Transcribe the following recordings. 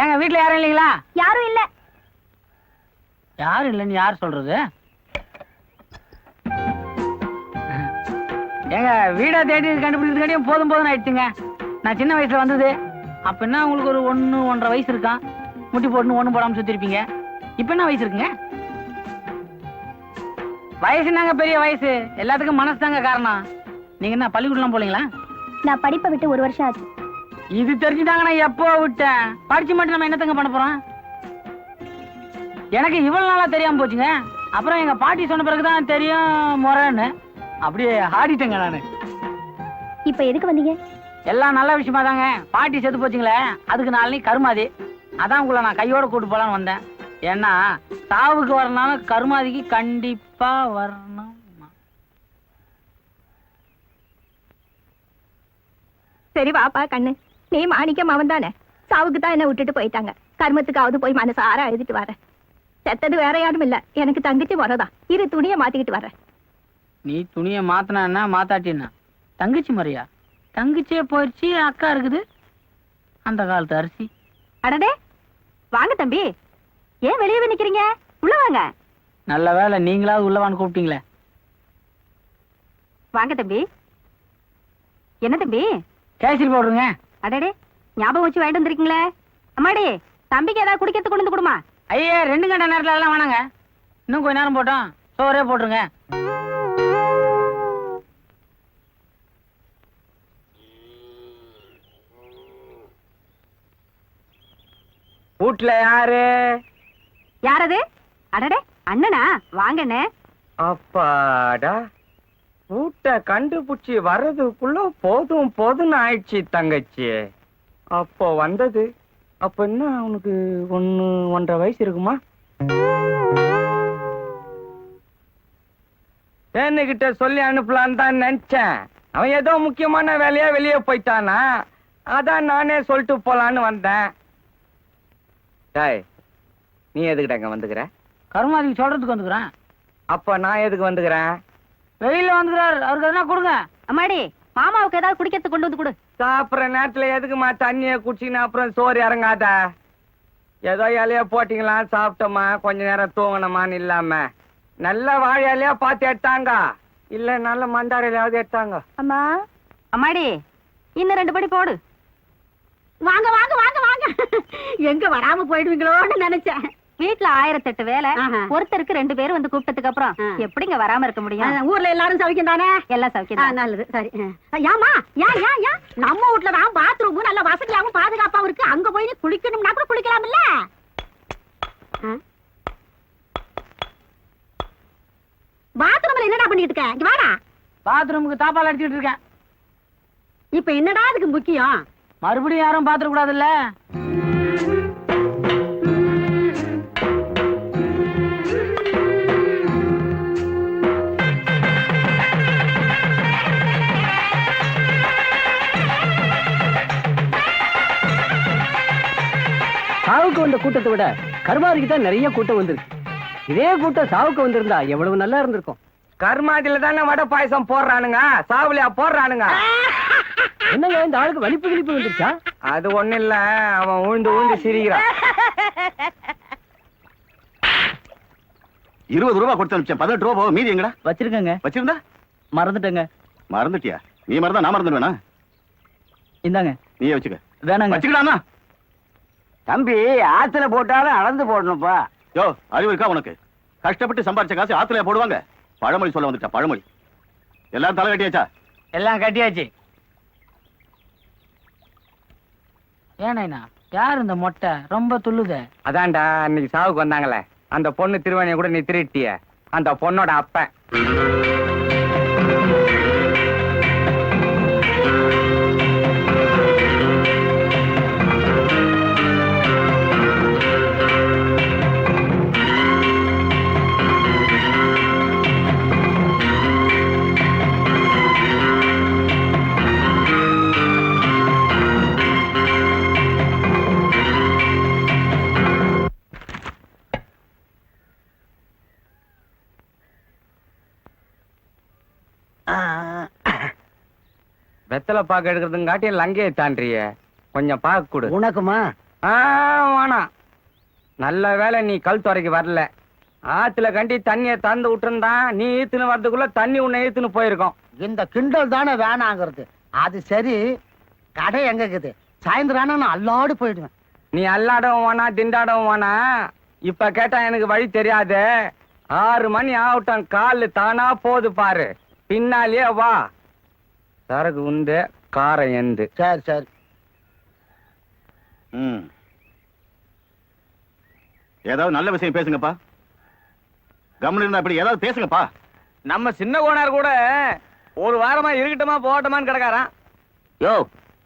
ஏங்க வீட்ல யாரும் இல்லைங்களா? யாரும் இல்ல. யாரும் இல்லைன்னு யார் சொல்றது? ஏங்க வீடை தேடி கண்டுபிடிக்கிறதுக்காட்டியும் போதும் போதும் ஆயிடுச்சுங்க. நான் சின்ன வயசுல வந்தது. அப்ப என்ன உங்களுக்கு ஒரு ஒண்ணு ஒன்றரை வயசு இருக்கான் முட்டி போட்டுன்னு ஒண்ணும் போடாம சுத்திருப்பீங்க. இப்ப என்ன வயசு இருக்குங்க? வயசுனாங்க பெரிய வயசு? எல்லாத்துக்கும் மனசு தாங்க காரணம். நீங்க என்ன பள்ளிக்கூடலாம் போலீங்களா? நான் படிப்பை விட்டு ஒரு வருஷம் ஆச்சு. இது தெரிஞ்சுட்டாங்க நான் எப்போ விட்டேன்? படிச்சு மட்டும் நம்ம என்னத்தங்க பண்ண போறோம்? எனக்கு இவ்வளவு நாளா தெரியாம போச்சுங்க. அப்புறம் எங்க பாட்டி சொன்ன பிறகுதான் தெரியும் முறைன்னு. அப்படியே ஆடிட்டேங்க நானு. இப்ப எதுக்கு வந்தீங்க? எல்லாம் நல்ல விஷயமா தாங்க. பாட்டி செத்து போச்சுங்களே அதுக்கு நாளைக்கு கருமாதி. அதான் உங்களை நான் கையோட கூட்டு போலான்னு வந்தேன். ஏன்னா சாவுக்கு வரனாலும் கருமாதிக்கு கண்டிப்பா வரணும் சரி வாப்பா கண்ணு. நீ மாணிக்கம் அவன் தானே? சாவுக்கு தான் என்ன விட்டுட்டு போயிட்டாங்க. கர்மத்துக்காவது போய் மனசார எழுதிட்டு வரேன் செத்தது வேற யாரும் இல்ல. எனக்கு தங்கச்சி வரதான் இரு துணியை மாத்திக்கிட்டு வரேன் நீ துணியை மாத்தினா மாத்தாட்டினா தங்கச்சி முறையா? தங்கச்சியே போயிடுச்சு அக்கா இருக்குது. அந்த காலத்து அரிசி. அடடே! வாங்க தம்பி. ஏன் வெளியே நிக்கிறீங்க? உள்ள வாங்க. நல்ல வேலை நீங்களாவது உள்ளவான்னு கூப்பிட்டீங்களே. வாங்க தம்பி. என்ன தம்பி? கேசரி போடுங்க அடடே ஞாபகம் வச்சு வாங்கிட்டு வந்திருக்கீங்களே? அம்மாடி தம்பிக்கு ஏதாவது குடிக்கிறதுக்கு கொண்டு வந்து கொடுமா. ஐயா ரெண்டு கண்ட நேரத்துல எல்லாம் வேணாங்க. இன்னும் கொஞ்ச நேரம் போட்டோம். சோறே போட்டுருங்க. வீட்ல யாரு? யாரது? அடடே அண்ணனா? வாங்கண்ணே. அப்பாடா. வீட்டை கண்டுபிடிச்சி வர்றதுக்குள்ள போதும் போதும்னு ஆயிடுச்சு தங்கச்சி. அப்போ வந்தது. அப்ப என்ன உனக்கு ஒன்னு ஒன்றரை வயசு இருக்குமா? கிட்ட சொல்லி அனுப்பலான்னு தான் நினைச்சேன். அவன் ஏதோ முக்கியமான வேலையா வெளியே போயிட்டானா? அதான் நானே சொல்லிட்டு போலான்னு வந்தேன். டேய் நீ எதுக்கிட்ட இங்க வந்துக்கிற? கருமாதிக்கு சொல்றதுக்கு வந்துக்கிறேன். அப்ப நான் எதுக்கு வந்துக்கிறேன்? வெயில்ல வந்துக்கிறாரு அவருக்கு எதனா கொடுங்க. அம்மாடி மாமாவுக்கு ஏதாவது குடிக்கிறதுக்கு கொண்டு வந்து கொடு. சாப்பிடுற நேரத்துல எதுக்குமா தண்ணிய குடிச்சின்னு அப்புறம் சோறு இறங்காத? ஏதோ இலைய போட்டீங்களா? சாப்பிட்டோமா கொஞ்ச நேரம் தூங்கணுமான்னு இல்லாம. நல்ல வாழை இலையா பார்த்து எடுத்தாங்க. இல்ல நல்ல மந்தார இலையாவது எடுத்தாங்க. அம்மா. அம்மாடி இன்னும் ரெண்டு படி போடு. வாங்க வாங்க வாங்க வாங்க. எங்க வராம போயிடுவீங்களோன்னு நினைச்சேன். வீட்ல ஆயிரத்தெட்டு வேலை. ஒருத்தருக்கு ரெண்டு பேரும் வந்து கூப்பிட்டதுக்கு அப்புறம் எப்படிங்க வராம இருக்க முடியும்? ஊர்ல எல்லாரும் சௌக்கியம் தானே? எல்லாம் சௌக்கியம் நல்லது. சரி. ஏமா ஏன் ஏன் ஏன்? நம்ம வீட்ல தான் பாத்ரூம் நல்ல வசதியாவும் பாதுகாப்பாவும் இருக்கு. அங்க போய் குளிக்கணும்னா கூட குளிக்கலாம்ல? பாத்ரூம்ல என்னடா பண்ணிட்டு இருக்க? இங்க வாடா. பாத்ரூமுக்கு தாப்பால் அடிச்சிட்டு இருக்கேன். இப்ப என்னடா அதுக்கு முக்கியம்? மறுபடியும் யாரும் பாத்துட கூடாதுல்ல சாவுக்கு வந்த கூட்டத்தை விட கருமாரிக்கு தான் நிறைய கூட்டம் வந்திருக்கு. இதே கூட்டம் சாவுக்கு வந்திருந்தா எவ்வளவு நல்லா இருந்திருக்கும். கர்மாதில தானே வடை பாயசம் போடுறானுங்க சாவுலியா போடுறானுங்க? என்னங்க இந்த ஆளுக்கு வலிப்பு கிழிப்பு வந்துருச்சா? அது ஒண்ணு இல்ல அவன் உழுந்து உழுந்து சிரிக்கிறான். இருபது ரூபா கொடுத்து அனுப்பிச்சேன். பதினெட்டு ரூபா போக மீதி எங்கடா? வச்சிருக்கேங்க. வச்சிருந்தா? மறந்துட்டேங்க. மறந்துட்டியா? நீ மறந்தா நான் மறந்துடுவேனா? இந்தாங்க. நீயே வச்சுக்க. வேணாங்க. வச்சுக்கலாமா? தம்பி ஆத்துல போட்டாலும் அளந்து போடணும்ப்பா. யோ அறிவு இருக்கா உனக்கு? கஷ்டப்பட்டு சம்பாரிச்ச காசு ஆத்துல போடுவாங்க? பழமொழி சொல்ல வந்துட்டா பழமொழி. எல்லாரும் தலை கட்டியாச்சா? எல்லாம் கட்டியாச்சு. ஏனைனா யார் இந்த மொட்டை? ரொம்ப துள்ளுதே. அதான்டா அன்னைக்கு சாவுக்கு வந்தாங்களே. அந்த பொண்ணு திருவாணிய கூட நீ திருட்டிய. அந்த பொண்ணோட அப்பன். வெத்தலை பாக்கு எடுக்கிறதுங்காட்டி லங்கையை தாண்டிய. கொஞ்சம் பாக்கு கொடு. உனக்குமா? ஆ வேணாம். நல்ல வேளை நீ கல் துறைக்கு வரல. ஆத்துல கண்டி தண்ணிய தந்து விட்டுருந்தான் நீ ஈத்துன்னு வரதுக்குள்ள தண்ணி உன்னை ஈத்துன்னு போயிருக்கோம். இந்த கிண்டல் தானே வேணாங்கிறது. அது சரி கடை எங்க இருக்குது? சாயந்தரம் நான் அல்லாடு போயிடுவேன். நீ அல்லாடவும் வேணா திண்டாடவும் வேணா. இப்ப கேட்டா எனக்கு வழி தெரியாது. ஆறு மணி ஆகட்டும் காலு தானா போகுது பாரு. பின்னாலேயே வா. சரக்கு உண்டு காரை எந்து சரி சரி. ம். ஏதாவது நல்ல விஷயம் பேசுங்கப்பா. கம்முன்னு இருந்தா இப்படி ஏதாவது பேசுங்கப்பா. நம்ம சின்ன கோனார் கூட ஒரு வாரமா இருக்கட்டுமா போகட்டுமான்னு கிடக்காரான் யோ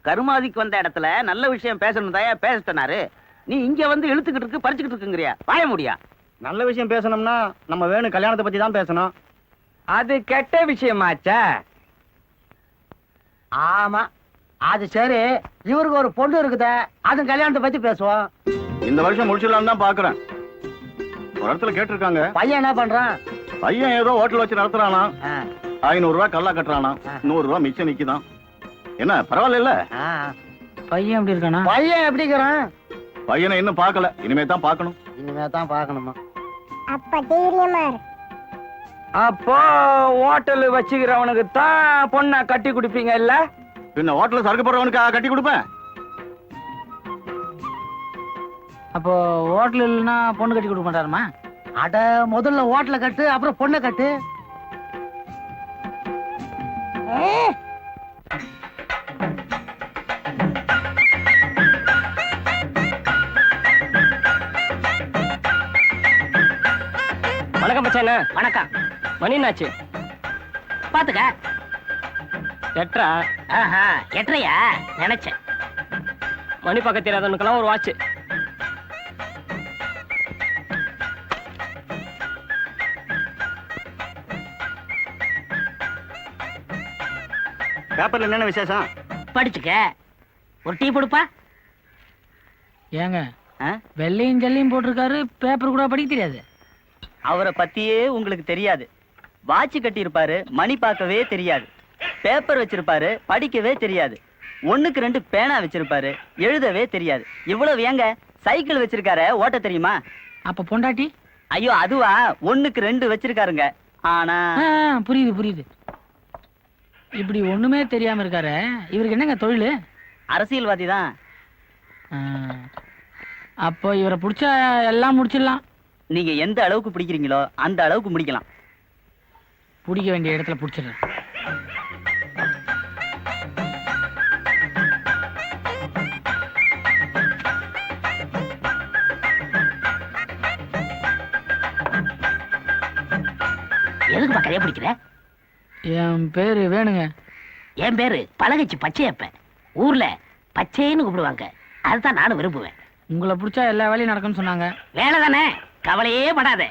கருமாதிக்கு வந்த இடத்துல நல்ல விஷயம் பேசணும் தாயா பேச சொன்னாரு. நீ இங்க வந்து இழுத்துக்கிட்டு இருக்கு பறிச்சுக்கிட்டு இருக்குங்கிறியா? வாய முடியா? நல்ல விஷயம் பேசணும்னா நம்ம வேணும் கல்யாணத்தை பத்தி தான் பேசணும். அது கெட்ட விஷயமாச்சே. ஆமா. அது சரி. இவருக்கு ஒரு பொண்ணு இருக்குதே. அது கல்யாணத்தை பத்தி பேசுவோம். இந்த வருஷம் முடிச்சிடலாம் தான் பாக்குறேன். ஒரு இடத்துல கேட்டிருக்காங்க. பையன் என்ன பண்றான்? பையன் ஏதோ ஹோட்டல் வச்சு நடத்துறானா ஐநூறு ரூபாய் கல்லா கட்டுறானா நூறு ரூபாய் மிச்சம் நிக்குதான் என்ன பரவாயில்ல. பையன் எப்படி இருக்கானா? பையன் எப்படிங்கிறான் பையனை இன்னும் பார்க்கல. இனிமே தான் பார்க்கணும். இனிமே தான் பார்க்கணுமா? அப்போ ஹோட்டல் வச்சுக்கிறவனுக்கு தான் பொண்ணை கட்டி கொடுப்பீங்க இல்ல? பின்ன ஹோட்டல்ல சரக்கு போடுறவனுக்கு கட்டி கொடுப்பேன். அப்போ ஹோட்டல் இல்லைன்னா பொண்ணு கட்டி கொடுக்க மாட்டாருமா? அட முதல்ல ஓட்டல கட்டு அப்புறம் பொண்ணை கட்டு. வணக்கம் மச்சான வணக்கம். மணி என்னாச்சு பாத்துக்க. எட்ரா. ஆஹா எட்டையா நினைச்சேன். மணி பக்கத்து தெரியாதவனுக்கெல்லாம் ஒரு வாட்ச். பேப்பர்ல என்னென்ன விசேஷம்? படிச்சுக்க. ஒரு டீ கொடுப்பா ஏங்க ஆ? வெள்ளையும் ஜல்லையும் போட்டிருக்காரு பேப்பர் கூட படிக்க தெரியாது. அவரை பத்தியே உங்களுக்கு தெரியாது. வாட்ச் கட்டி இருப்பாரு மணி பார்க்கவே தெரியாது. பேப்பர் வச்சிருப்பாரு படிக்கவே தெரியாது. ஒண்ணுக்கு ரெண்டு பேனா வச்சிருப்பாரு எழுதவே தெரியாது. இவ்வளவு ஏங்க? சைக்கிள் வச்சிருக்காரு ஓட்ட தெரியுமா? அப்ப பொண்டாட்டி? ஐயோ அதுவா? ஒண்ணுக்கு ரெண்டு வச்சிருக்காருங்க. ஆனா புரியுது புரியுது. இப்படி ஒண்ணுமே தெரியாம இருக்காரு இவருக்கு என்னங்க தொழில்? அரசியல்வாதி தான். அப்போ இவரை பிடிச்சா எல்லாம் முடிச்சிடலாம். நீங்க எந்த அளவுக்கு பிடிக்கிறீங்களோ அந்த அளவுக்கு முடிக்கலாம். பிடிக்க வேண்டிய இடத்துல பிடிச்சிடுறேன். எதுக்கு பக்கரையே பிடிக்கிற? என் பேரு வேணுங்க. என் பேரு பழகச்சி பச்சையப்ப. ஊர்ல பச்சைன்னு கூப்பிடுவாங்க. அதுதான் நானும் விரும்புவேன். உங்களை பிடிச்சா எல்லா வேலையும் நடக்கும்னு சொன்னாங்க. வேலை தானே? கவலையே படாத.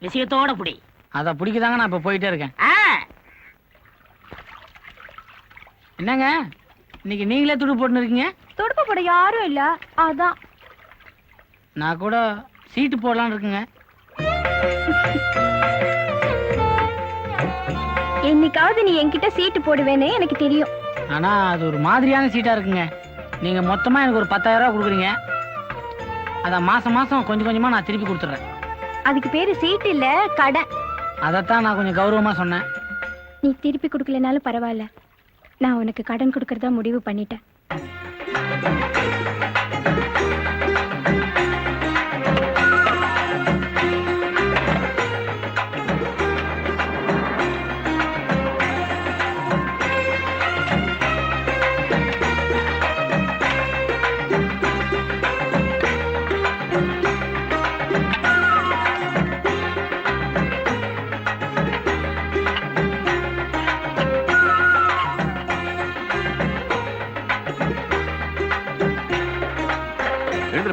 விஷயத்தோட பிடி. அதை பிடிக்குதாங்க நான் இப்ப போயிட்டே இருக்கேன். ஆ. என்னங்க? இன்னைக்கு நீங்களே துடு போட்டுன்னு இருக்கீங்க? துடுப்பு போட யாரும் இல்ல. அதான். நான் கூட சீட்டு போடலான்னு இருக்குங்க. என்னைக்காவது நீ என்கிட்ட சீட்டு போடுவேன்னு எனக்கு தெரியும். ஆனா அது ஒரு மாதிரியான சீட்டா இருக்குங்க. நீங்க மொத்தமா எனக்கு ஒரு பத்தாயிரம் ரூபாய் கொடுக்குறீங்க. அதான் மாசம் மாசம் கொஞ்சம் கொஞ்சமா நான் திருப்பி கொடுத்துட்றேன். அதுக்கு பேரு சீட்டு இல்ல கடை. அதைத்தான் நான் கொஞ்சம் கௌரவமா சொன்னேன். நீ திருப்பி கொடுக்கலனாலும் பரவாயில்ல. நான் உனக்கு கடன் கொடுக்கறதா முடிவு பண்ணிட்டேன்.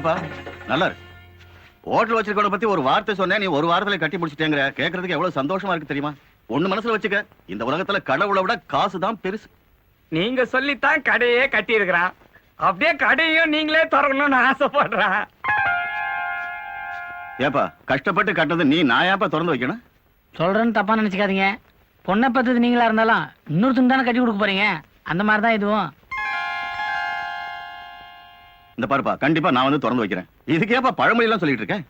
எழுந்திருப்பா நல்லா இருக்கு. ஹோட்டல் வச்சிருக்கவன பத்தி ஒரு வார்த்தை சொன்னேன் நீ ஒரு வாரத்துல கட்டி முடிச்சிட்டேங்கிற. கேக்குறதுக்கு எவ்வளவு சந்தோஷமா இருக்கு தெரியுமா? ஒண்ணு மனசுல வச்சுக்க. இந்த உலகத்துல கடவுளை விட காசு தான் பெருசு. நீங்க சொல்லித்தான் கடையே கட்டி இருக்கிறான் அப்படியே கடையும் நீங்களே திறக்கணும்னு ஆசைப்படுறான். ஏப்பா கஷ்டப்பட்டு கட்டது நீ நான் ஏப்பா திறந்து வைக்கணும்? சொல்றேன்னு தப்பா நினைச்சுக்காதீங்க. பொண்ணை பத்தது நீங்களா இருந்தாலும் இன்னொருத்தங்க தானே கட்டி கொடுக்க போறீங்க? அந்த மாதிரி தான் இதுவும். இந்த பாருப்பா கண்டிப்பா நான் வந்து திறந்து வைக்கிறேன். இதுக்கேப்பா பழமொழி எல்லாம் சொல்லிட்டு இருக்கேன்